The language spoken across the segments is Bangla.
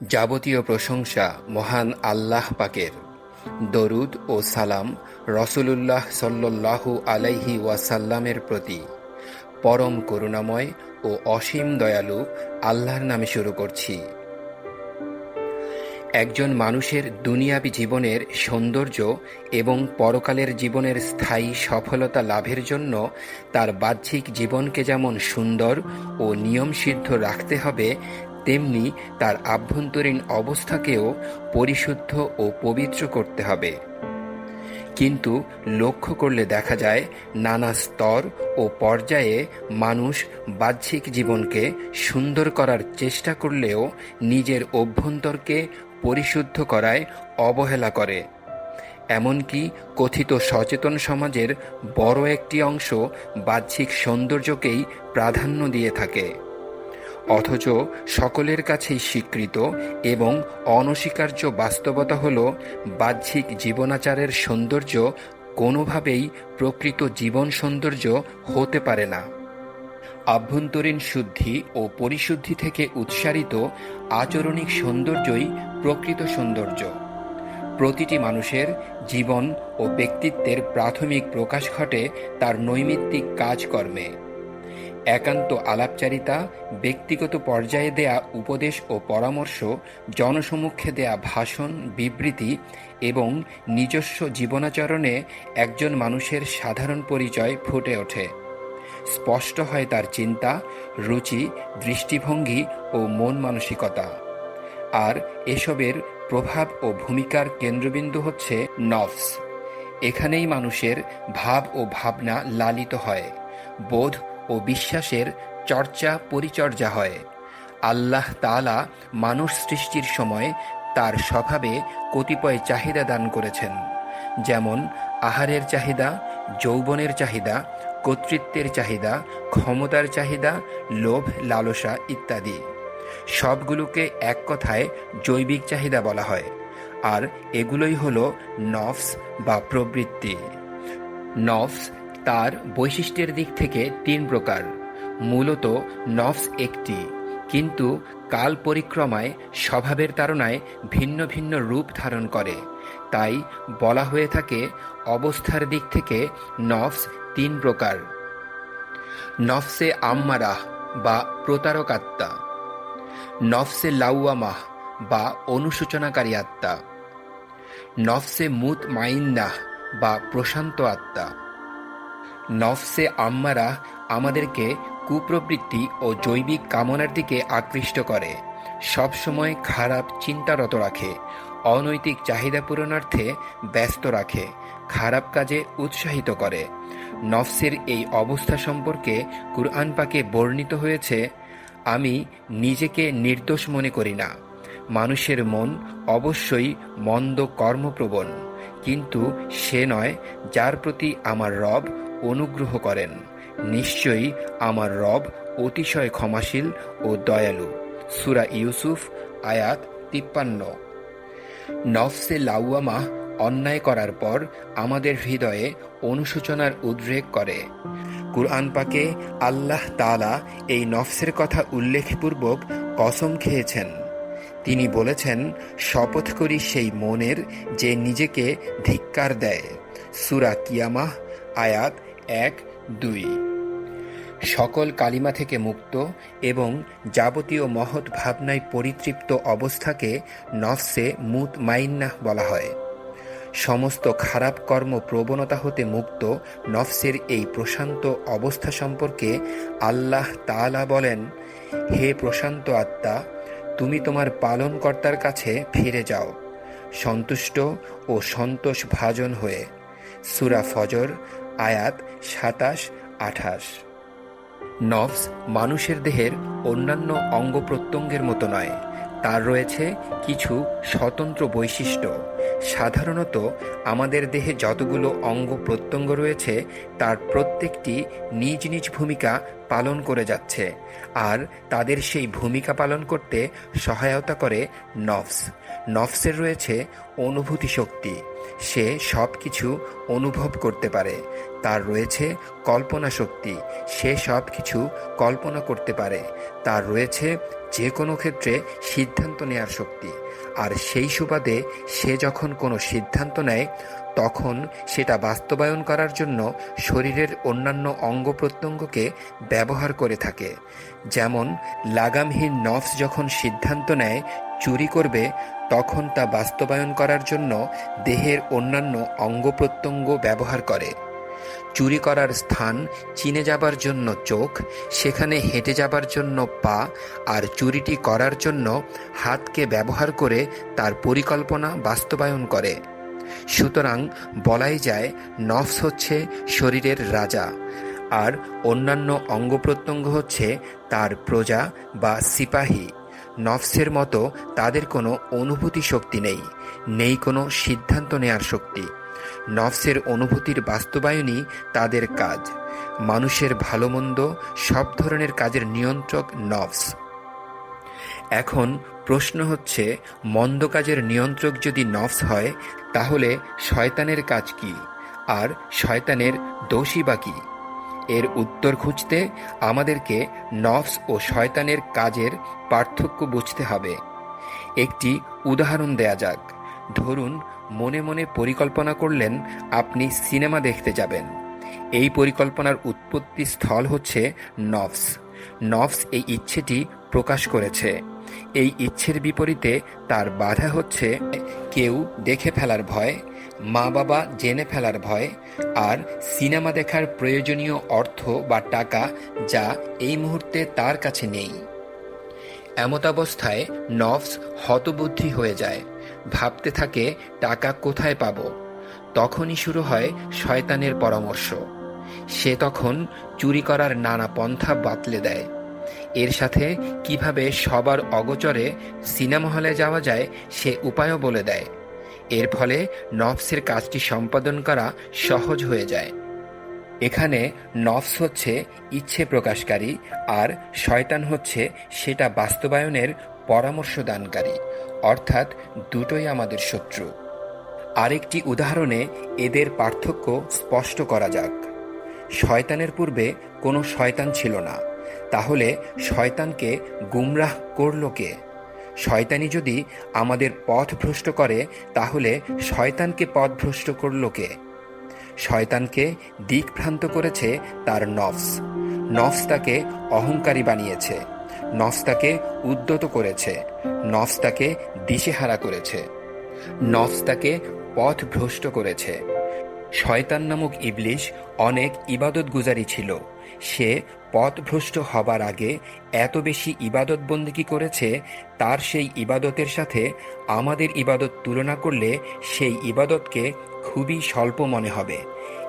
যাবতীয় প্রশংসা মহান আল্লাহ পাকের। দরুদ ও সালাম রসুলুল্লাহ সাল্লাল্লাহু আলাইহি ওয়াসাল্লামের প্রতি। পরম করুণাময় ও অসীম দয়ালু আল্লাহর নামে শুরু করছি। একজন মানুষের দুনিয়াবী জীবনের সৌন্দর্য এবং পরকালের জীবনের স্থায়ী সফলতা লাভের জন্য তার বাহ্যিক জীবনকে যেমন সুন্দর ও নিয়মসিদ্ধ রাখতে হবে তেমনি তার আভ্যন্তরীণ অবস্থাকেও পরিশুদ্ধ ও পবিত্র করতে হবে। কিন্তু লক্ষ্য করলে দেখা যায়, নানা স্তর ও পর্যায়ে মানুষ বাহ্যিক জীবনকে সুন্দর করার চেষ্টা করলেও নিজের অভ্যন্তরকে পরিশুদ্ধ করায় অবহেলা করে। এমনকি কথিত সচেতন সমাজের বড় একটি অংশ বাহ্যিক সৌন্দর্যকেই প্রাধান্য দিয়ে থাকে। অথচ সকলের কাছেই স্বীকৃত এবং অনস্বীকার্য বাস্তবতা হল বাহ্যিক জীবনাচারের সৌন্দর্য কোনোভাবেই প্রকৃত জীবন সৌন্দর্য হতে পারে না। আভ্যন্তরীণ শুদ্ধি ও পরিশুদ্ধি থেকে উৎসারিত আচরণিক সৌন্দর্যই প্রকৃত সৌন্দর্য। প্রতিটি মানুষের জীবন ও ব্যক্তিত্বের প্রাথমিক প্রকাশ ঘটে তার নৈমিত্তিক কাজকর্মে। একান্ত আলাপচারিতা, ব্যক্তিগত পর্যায়ে দেয়া উপদেশ ও পরামর্শ, জনসমক্ষে দেয়া ভাষণ, বিবৃতি এবং নিজস্ব জীবনাচরণে একজন মানুষের সাধারণ পরিচয় ফুটে ওঠে। স্পষ্ট হয় তার চিন্তা, রুচি, দৃষ্টিভঙ্গি ও মন মানসিকতা। আর এসবের প্রভাব ও ভূমিকার কেন্দ্রবিন্দু হচ্ছে নফস। এখানেই মানুষের ভাব ও ভাবনা লালিত হয়। বোধ ও বিশ্বাসের চর্চা পরিচর্যা হয়। আল্লাহ তালা মানুষ সৃষ্টির সময় তার স্বভাবে কতিপয় চাহিদা দান করেছেন। যেমন আহারের চাহিদা, যৌবনের চাহিদা, কর্তৃত্বের চাহিদা, ক্ষমতার চাহিদা, লোভ, লালসা ইত্যাদি। সবগুলোকে এক কথায় জৈবিক চাহিদা বলা হয়। আর এগুলোই হলো নফস বা প্রবৃত্তি। নফস তার বৈশিষ্ট্যের দিক থেকে তিন প্রকার, মূলত নফস একটি, কিন্তু কাল পরিক্রমায় স্বভাবের তাড়নায় ভিন্ন ভিন্ন রূপ ধারণ করে, তাই বলা হয়ে থাকে অবস্থার দিক থেকে নফস তিন প্রকার। নফসে আম্মারাহ বা প্রতারক আত্মা নফসে লাউয়ামাহ বা অনুসূচনাকারী আত্মা, নফসে মুত মাইন্নাহ বা প্রশান্ত আত্মা। নফসে আম্মারা আমাদেরকে কুপ্রবৃত্তি ও জৈবিক কামনার দিকে আকৃষ্ট করে। সবসময় খারাপ চিন্তারত রাখে, অনৈতিক চাহিদা পূরণার্থে ব্যস্ত রাখে, খারাপ কাজে উৎসাহিত করে। নফসের এই অবস্থা সম্পর্কে কুরআন পাকে বর্ণিত হয়েছে, আমি নিজেকে নির্দোষ মনে করি না। মানুষের মন অবশ্যই মন্দ কর্মপ্রবণ কিন্তু সে নয় যার প্রতি আমার রব অনুগ্রহ করেন। নিশ্চয়ই আমার রব অতিশয় ক্ষমাশীল ও দয়ালু। সুরা ইউসুফ, আয়াত তিপ্পান্ন। নফসে লাউয়ামা অন্যায় করার পর আমাদের হৃদয়ে অনুশোচনার উদ্রেক করে। কুরআন পাকে আল্লাহ তালা এই নফসের কথা উল্লেখপূর্বক কসম খেয়েছেন। তিনি বলেছেন, শপথ করি সেই মনের যে নিজেকে ধিক্কার দেয়। সুরা কিয়ামাহ, আয়াত এক, দুই। সকল কালিমা থেকে মুক্ত এবং যাবতীয় মহৎ ভাবনায় পরিতৃপ্ত অবস্থাকে নফসে মুত মাইন্নাহ বলা হয়। সমস্ত খারাপ কর্ম প্রবণতা হতে মুক্ত নফসের এই প্রশান্ত অবস্থা সম্পর্কে আল্লাহ তালা বলেন, হে প্রশান্ত আত্মা, তুমি তোমার পালনকর্তার কাছে ফিরে যাও, সন্তুষ্ট ও সন্তোষ ভাজন হয়ে। সুরা ফজর আয়াত সাতাশ, আঠাশ। নফস মানুষের দেহের অন্যান্য অঙ্গ প্রত্যঙ্গের মতো নয়। তার রয়েছে কিছু স্বতন্ত্র বৈশিষ্ট্য। সাধারণত আমাদের দেহে যতগুলো অঙ্গ প্রত্যঙ্গ রয়েছে, তার প্রত্যেকটি নিজ নিজ ভূমিকা পালন করে যাচ্ছে, আর তাদের সেই ভূমিকা পালন করতে সহায়তা করে নফস। নফসের রয়েছে অনুভূতি শক্তি। সে সব কিছু অনুভব করতে পারে। তার রয়েছে কল্পনা শক্তি। সে সব কিছু কল্পনা করতে পারে। তার রয়েছে যে কোনো ক্ষেত্রে সিদ্ধান্ত নেয়ার শক্তি। আর সেই সুবাদে সে যখন কোনো সিদ্ধান্ত নেয় তখন সেটা বাস্তবায়ন করার জন্য শরীরের অন্যান্য অঙ্গ প্রত্যঙ্গকে ব্যবহার করে থাকে। যেমন, লাগামহীন নফস যখন সিদ্ধান্ত নেয়, চুরি করবে, তখন তা বাস্তবায়ন করার জন্য দেহের অন্যান্য অঙ্গ প্রত্যঙ্গ ব্যবহার করে। চুরি করার স্থান চিনে যাবার জন্য চোখ, সেখানে হেঁটে যাবার জন্য পা, আর চুরিটি করার জন্য হাতকে ব্যবহার করে তার পরিকল্পনা বাস্তবায়ন করে। সুতরাং বলাই যায়, নফস হচ্ছে শরীরের রাজা, আর অন্যান্য অঙ্গ প্রত্যঙ্গ হচ্ছে তার প্রজা বা সিপাহী। নফসের মতো তাদের কোনো অনুভূতি শক্তি নেই নেই কোনো সিদ্ধান্ত নেয়ার শক্তি। নফসের অনুভূতির বাস্তবায়নই তাদের কাজ। মানুষের ভালো মন্দ সব ধরনের কাজের নিয়ন্ত্রক নফস। এখন প্রশ্ন হচ্ছে, মন্দ কাজের নিয়ন্ত্রক যদি নফস হয়, তাহলে শয়তানের কাজ কি? আর শয়তানের দোষী বা কি? এর উত্তর খুঁজতে আমাদেরকে নফস ও শয়তানের কাজের পার্থক্য বুঝতে হবে। একটি উদাহরণ দেয়া যাক। ধরুন, মনে মনে পরিকল্পনা করলেন আপনি সিনেমা দেখতে যাবেন। এই পরিকল্পনার উৎপত্তি স্থল হচ্ছে নফস। নফস এই ইচ্ছেটি প্রকাশ করেছে। এই ইচ্ছের বিপরীতে তার বাধা হচ্ছে কেউ দেখে ফেলার ভয়, মা বাবা জেনে ফেলার ভয় আর সিনেমা দেখার প্রয়োজনীয় অর্থ বা টাকা যা এই মুহূর্তে তার কাছে নেই। এমতাবস্থায় নফস হতবুদ্ধি হয়ে যায়, ভাবতে থাকে টাকা কোথায় পাব। তখনই শুরু হয় শয়তানের পরামর্শ। সে তখন চুরি করার নানা পন্থা বাতলে দেয়। এর সাথে কীভাবে সবার অগোচরে সিনেমা হলে যাওয়া যায় সে উপায়ও বলে দেয়। এর ফলে নফসের কাজটি সম্পাদন করা সহজ হয়ে যায়। এখানে নফস হচ্ছে ইচ্ছে প্রকাশকারী আর শয়তান হচ্ছে সেটা বাস্তবায়নের পরামর্শ দানকারী অর্থাৎ দুটোই আমাদের শত্রু। আরেকটি উদাহরণে এদের পার্থক্য স্পষ্ট করা যাক। শয়তানের পূর্বে কোনো শয়তান ছিল না। তাহলে শয়তানকে গুমরাহ করল কে? শয়তানি যদি আমাদের পথ ভ্রষ্ট করে, তাহলে শয়তানকে পথ ভ্রষ্ট করল কে? শয়তানকে দিকভ্রান্ত করেছে তার নফস। নফস তাকে অহংকারী বানিয়েছে। নফস তাকে উদ্যত করেছে। নফস তাকে দিশেহারা করেছে। নফস তাকে পথ ভ্রষ্ট করেছে। শয়তান নামক ইবলিশ অনেক ইবাদত গুজারি ছিল। সে পথভ্রষ্ট হবার আগে এত বেশি ইবাদত বন্দিকি করেছে, তার সেই ইবাদতের সাথে আমাদের ইবাদত তুলনা করলে সেই ইবাদতকে খুবই স্বল্প মনে হবে।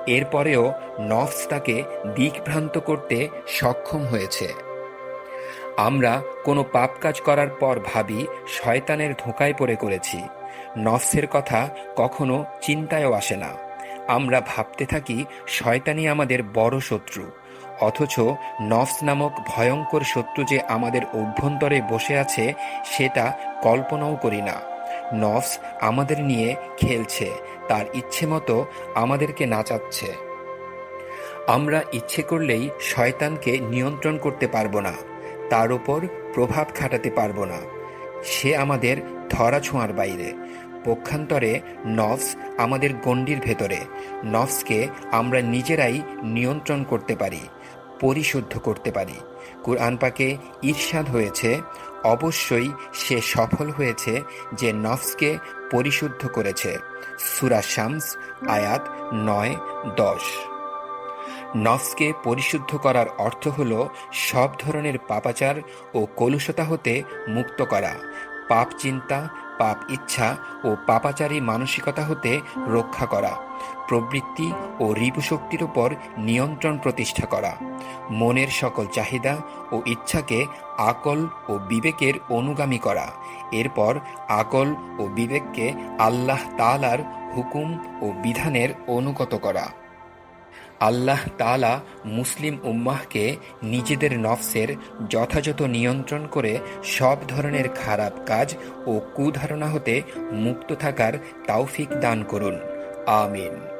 এরপরেও নফস তাকে দিকভ্রান্ত করতে সক্ষম হয়েছে। আমরা কোনো পাপ কাজ করার পর ভাবি শয়তানের ধোঁকায় পড়ে করেছি। নফসের কথা কখনো চিন্তায়ও আসে না। আমরা ভাবতে থাকি শয়তানি আমাদের বড় শত্রু। অথচ নফস নামক ভয়ঙ্কর শত্রু যে আমাদের অভ্যন্তরে বসে আছে, সেটা কল্পনাও করি না। নফস আমাদের নিয়ে খেলছে, তার ইচ্ছে মতো আমাদেরকে নাচাচ্ছে। আমরা ইচ্ছে করলেই শয়তানকে নিয়ন্ত্রণ করতে পারব না, তার উপর প্রভাব খাটাতে পারব না। সে আমাদের ধরা ছোঁয়ার বাইরে। পক্ষান্তরে নফস আমাদের গণ্ডির ভেতরে। নফসকে আমরা নিজেরাই নিয়ন্ত্রণ করতে পারি। পরিশুদ্ধ করতে পারি। কুরআন পাকে ঈর্ষাদ হয়েছে, অবশ্যই সে সফল হয়েছে যে নফসকে পরিশুদ্ধ করেছে। সুরা শামস, আয়াত নয়, দশ। নফসকে পরিশুদ্ধ করার অর্থ হল সব ধরনের পাপাচার ও কলুষতা হতে মুক্ত করা। পাপ চিন্তা, পাপ ইচ্ছা ও পাপাচারী মানসিকতা হতে রক্ষা করা। প্রবৃত্তি ও রিপুশক্তির উপর নিয়ন্ত্রণ প্রতিষ্ঠা করা। মনের সকল চাহিদা ও ইচ্ছাকে আকল ও বিবেকের অনুগামী করা। এরপর আকল ও বিবেককে আল্লাহ তালার হুকুম ও বিধানের অনুগত করা। আল্লাহ তালা মুসলিম উম্মাহকে নিজেদের নফসের যথাযথ নিয়ন্ত্রণ করে সব ধরনের খারাপ কাজ ও কুধারণা হতে মুক্ত থাকার তাওফিক দান করুন। আমিন।